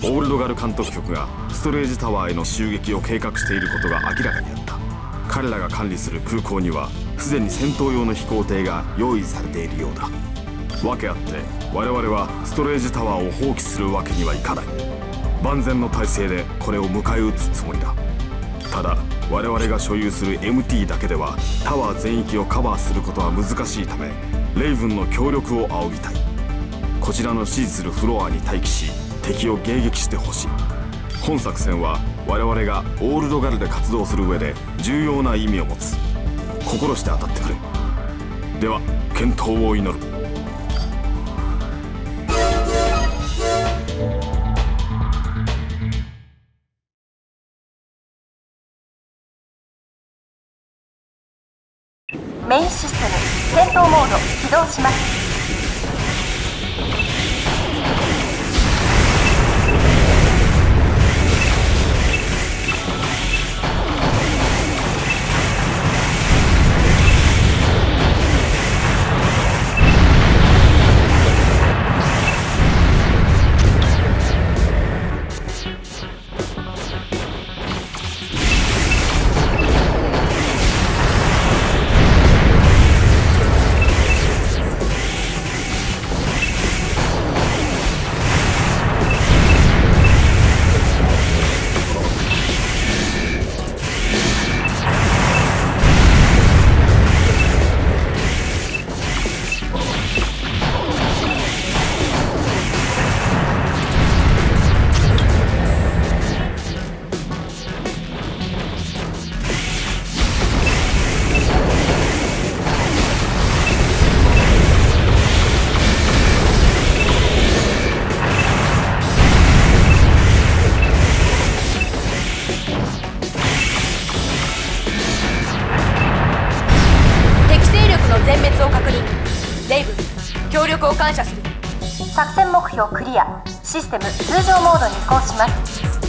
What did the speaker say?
オールドガル監督局がストレージタワーへの襲撃を計画していることが明らかになった。彼らが管理する空港にはすでに戦闘用の飛行艇が用意されているようだ。訳あって我々はストレージタワーを放棄するわけにはいかない。万全の体制でこれを迎え撃つつもりだ。ただ我々が所有する MT だけではタワー全域をカバーすることは難しいためレイブンの協力を仰ぎたい。こちらの指示するフロアに待機し敵を迎撃してほしい。本作戦は我々がオールドガルで活動する上で重要な意味を持つ。心して当たってくれ。では健闘を祈る。メインシステム戦闘モード起動します。力を感謝する。作戦目標クリア。システム通常モードに移行します。